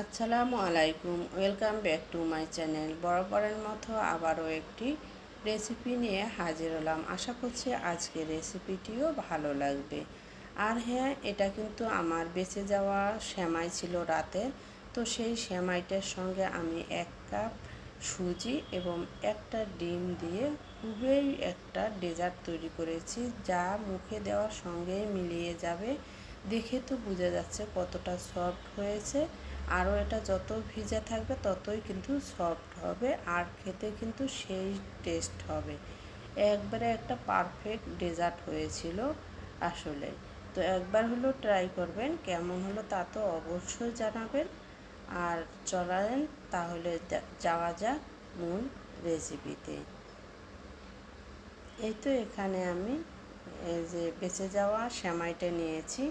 আসসালামু আলাইকুম, welcome back to my channel. বরাবরের মতো আবারও একটি রেসিপি নিয়ে হাজির হলাম। আশা করছি আজকে রেসিপিটিও ভালো লাগবে। আর হ্যাঁ এটা কিন্তু আমার বেঁচে যাওয়া শ্যামাই ছিল রাতে তো সেই শ্যামাইটার সঙ্গে আমি এক কাপ সুজি এবং একটা ডিম দিয়ে খুবই একটা ডেজার্ট তৈরি করেছি, যা মুখে দেওয়ার সঙ্গেই মিলিয়ে যাবে। দেখে তো বোঝা যাচ্ছে কতটা সফট হয়েছে। আরও এটা যত ভিজে থাকবে ততই কিন্তু সফট হবে আর খেতে কিন্তু সেই টেস্ট হবে। একবারে একটা পারফেক্ট ডেজার্ট হয়েছিল আসলে। তো একবার হলো ট্রাই করবেন, কেমন হলো তা তো অবশ্যই জানাবেন। আর চলালেন তাহলে যাওয়া যাক মূল রেসিপিতে এই তো এখানে আমি এই যে বেঁচে যাওয়া শ্যামাইটা নিয়েছি।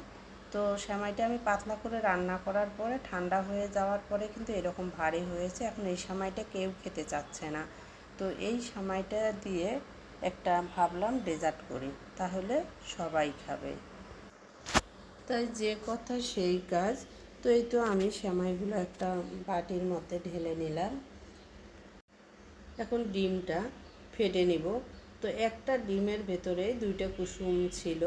তো সেমাইটা আমি পাতলা করে রান্না করার পরে ঠান্ডা হয়ে যাওয়ার পরে কিন্তু এরকম ভারী হয়েছে। এখন এই সময়টা কেউ খেতে চাচ্ছে না। তো এই সময়টা দিয়ে একটা ভাবলাম ডেজার্ট করি। তাহলে সবাই খাবে। তাই যে কথা সেই কাজ। তো এই তো আমি সেমাইগুলো একটা বাটির মধ্যে ঢেলে নিলাম। এখন ডিমটা ফেটে নিব। তো একটা ডিমের ভেতরে দুইটা কুসুম ছিল।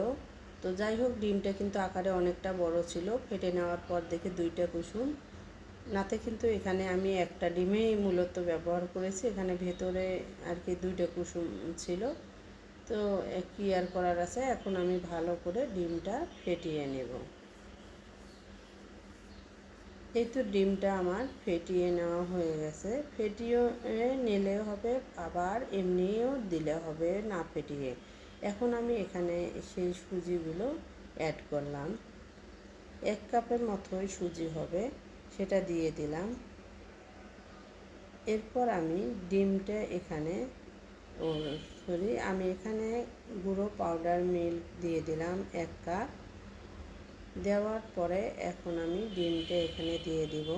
তো যাই হোক, ডিমটা কিন্তু আকারে অনেকটা বড় ছিল। ফেটে নেওয়ার পর দেখে দুইটা কুসুম। নাতে কিন্তু এখানে আমি একটা ডিমেই মূলত ব্যবহার করেছি। এখানে ভেতরে আর কি দুইটা কুসুম ছিল। তো কি আর করার আছে। এখন আমি ভালো করে ডিমটা ফেটিয়ে নেব। এই তো ডিমটা আমার ফেটিয়ে নেওয়া হয়ে গেছে। ফেটিয়ে নিলে হবে, আবার এমনিও দিলে হবে না ফেটিয়ে। এখন আমি এখানে সেই সুজিগুলো অ্যাড করলাম। এক কাপের মতোই সুজি হবে, সেটা দিয়ে দিলাম। এরপর আমি ডিমটা এখানে, ও সরি, আমি এখানে গুঁড়ো পাউডার মিল্ক দিয়ে দিলাম এক কাপ। দেওয়ার পরে এখন আমি ডিমটা এখানে দিয়ে দিব।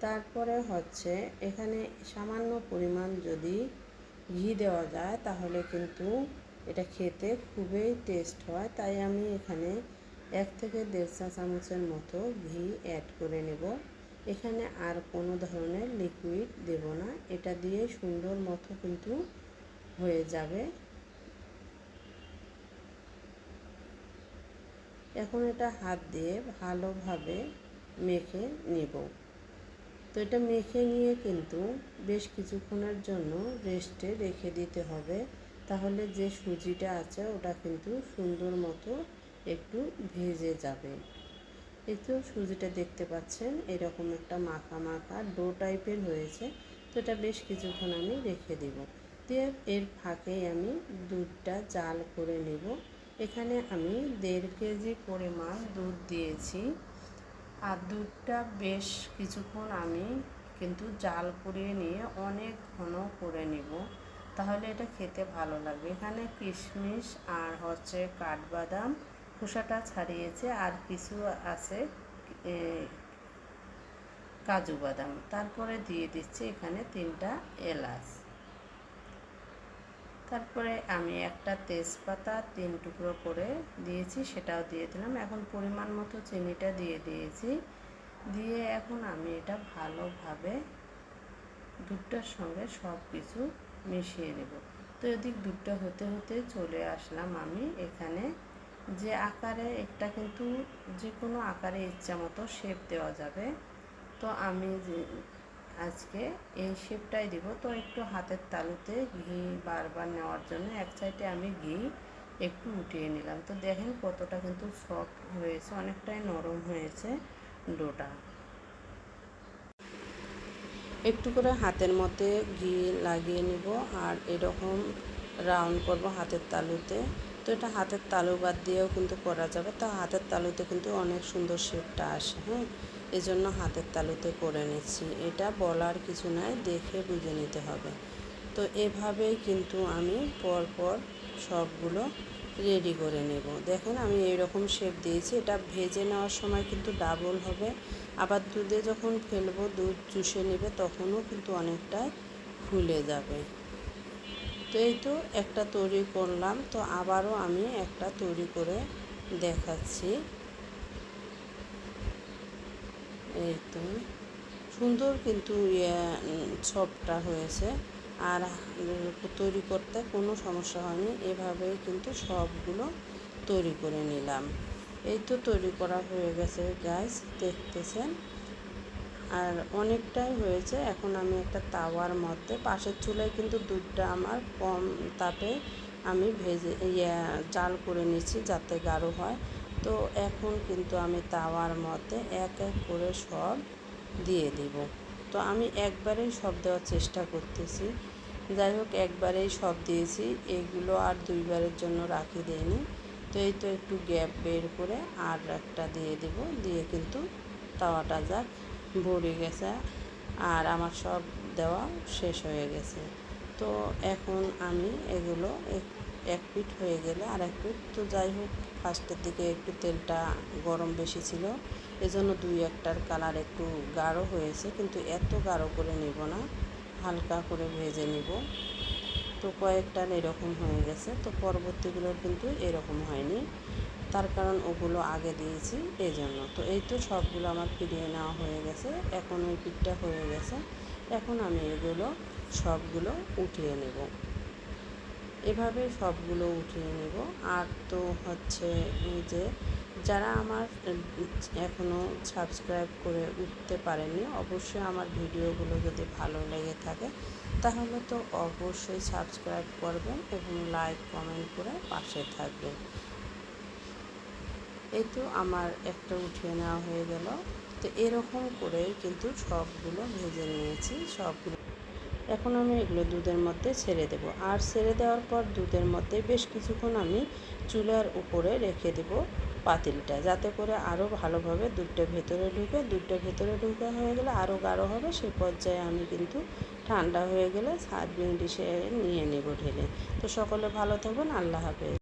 তারপরে হচ্ছে এখানে সামান্য পরিমাণ যদি ঘি দেওয়া যায়, তাহলে কিন্তু এটা খেতে খুবই টেস্ট হয়। তাই আমি এখানে এক থেকে দেড় চা চামচের মতো ঘি অ্যাড করে নেব। এখানে আর কোনো ধরনের লিকুইড দেব না। এটা দিয়ে সুন্দর মতো কিন্তু হয়ে যাবে। এখন এটা হাত দিয়ে ভালোভাবে মেখে নেব। তো এটা মেখে নিয়ে কিন্তু বেশ কিছুক্ষণের জন্য রেস্টে রেখে দিতে হবে। তাহলে যে সুজিটা আছে ওটা কিন্তু সুন্দর মতো একটু ভেজে যাবে। এই তো সুজিটা দেখতে পাচ্ছেন, এরকম একটা মাখা মাখা ডো টাইপের হয়েছে। তো এটা বেশ কিছুক্ষণ আমি রেখে দেব। দিয়ে এর ফাঁকেই আমি দুধটা জাল করে নেব। এখানে আমি দেড় কেজি পরিমাণ দুধ দিয়েছি। আর দুধটা বেশ কিছুক্ষণ আমি কিন্তু জাল করিয়ে নিয়ে অনেক ঘন করে নেব। তাহলে এটা খেতে ভালো লাগবে। এখানে কিশমিশ আর হচ্ছে কাঠবাদাম খোসাটা ছাড়িয়েছে আর কিছু আছে কাজু বাদাম। তারপরে দিয়ে দিচ্ছি এখানে তিনটা এলাচ। তারপরে আমি একটা তেজপাতা তিন টুকরো করে দিয়েছি, সেটাও দিয়ে দিলাম। এখন পরিমাণ মতো চিনিটা দিয়ে দিয়েছি। দিয়ে এখন আমি এটা ভালোভাবে দুধটার সঙ্গে সব কিছু মিশিয়ে নেব। তো এদিক দুধটা হতে হতে চলে আসলাম আমি এখানে। যে আকারে একটা কিন্তু যে কোনো আকারে ইচ্ছা মতো শেপ দেওয়া যাবে। তো আমি আজকে এই শেপটাই দিব। তো একটু হাতের তালুতে ঘি বারবার নেওয়ার জন্য এক সাইডে আমি ঘি একটু উঠিয়ে নিলাম। তো দেখেন কতটা কিন্তু সফট হয়েছে, অনেকটাই নরম হয়েছে ডোটা। একটু করে হাতের মধ্যে ঘি লাগিয়ে নিব আর এরকম রাউন্ড করব হাতের তালুতে। তো এটা হাতের তালু বাদ দিয়েও কিন্তু করা যাবে। তো হাতের তালুতে কিন্তু অনেক সুন্দর শেপটা আসে হ্যাঁ? এজন্য হাতের তালুতে করে নিচ্ছি। এটা বলার কিছু নাই, দেখে বুঝে নিতে হবে। তো এভাবেই কিন্তু আমি পরপর সবগুলো রেডি করে নেব। দেখেন আমি এইরকম শেপ দিয়েছি, এটা ভেজে নেওয়ার সময় কিন্তু ডাবল হবে। আবার দুধে যখন ফেলব, দুধ চুষে নেবে, তখনও কিন্তু অনেকটাই ফুলে যাবে। এই তো একটা তৈরি করলাম, তো আবারও আমি একটা তৈরি করে দেখাচ্ছি। এই তো, সুন্দর কিন্তু ইয়ে ছপটা হয়েছে। আর তৈরি করতে কোনো সমস্যা হয়নি, এভাবেই কিন্তু সবগুলো তৈরি করে নিলাম। এই তো তৈরি করা হয়ে গেছে গাছ দেখতেছেন? আর অনেকটাই হয়েছে। এখন আমি একটা তাওয়ার মধ্যে, পাশের চুলায় কিন্তু দুধটা আমার কম তাপে আমি ভেজে ইয়ে জাল করে নিচ্ছি যাতে গাঢ় হয়। তো এখন কিন্তু আমি তাওয়ার মধ্যে এক এক করে সব দিয়ে দিব। তো আমি একবারেই সব দেওয়ার চেষ্টা করতেছি। যাই হোক, একবারেই সব দিয়েছি। এগুলো আর দুইবারের জন্য রাখি দেয়নি তো এই তো একটু গ্যাপ বের করে আর একটা দিয়ে দেব। দিয়ে কিন্তু তাওয়াটা যাক। ভরে গেছে আর আমার সব দেওয়া শেষ হয়ে গেছে। তো এখন আমি এগুলো এক পিঠ হয়ে গেলে আর এক পিঠ তো যাই হোক, ফার্স্টের দিকে একটু তেলটা গরম বেশি ছিল। এজন্য দুই একটার কালার একটু গাঢ় হয়েছে, কিন্তু এত গাঢ় করে নিব না, হালকা করে ভেজে নিব। তো কয়েকটার এরকম হয়ে গেছে, তো পরবর্তীগুলোর কিন্তু এরকম হয়নি। তার কারণ ওগুলো আগে দিয়েছি এই জন্য তো এই তো সবগুলো আমার ফিরিয়ে নেওয়া হয়ে গেছে। এখন ওই পিঠটা হয়ে গেছে। এখন আমি এগুলো সবগুলো উঠিয়ে নেব। এভাবে সবগুলো উঠিয়ে নেব। আর তো হচ্ছে যে, যারা আমার এখনও সাবস্ক্রাইব করে উঠতে পারেনি অবশ্যই আমার ভিডিওগুলো যদি ভালো লেগে থাকে, তাহলে তো অবশ্যই সাবস্ক্রাইব করবেন এবং লাইক কমেন্ট করে পাশে থাকবেন। এই তো আমার একটা উঠিয়ে নেওয়া হয়ে গেল। তো এরকম করে কিন্তু সবগুলো ভেজে নিয়েছি, সবগুলো। এখন আমি এগুলো দুধের মধ্যে ছেড়ে দেব। আর ছেড়ে দেওয়ার পর দুধের মধ্যে বেশ কিছুক্ষণ আমি চুলার উপরে রেখে দেব পাতিলটা, যাতে করে আরও ভালোভাবে দুধটা ভেতরে ঢুকে, দুধটা ভেতরে ঢুকে হয়ে গেলে আরও গাঢ় হবে সেই পর্যায়ে আমি কিন্তু ঠান্ডা হয়ে গেলে সার্ভিং ডিশে নিয়ে নেব ঢেলে। তো সকলে ভালো থাকবেন, আল্লাহ হাফেজ।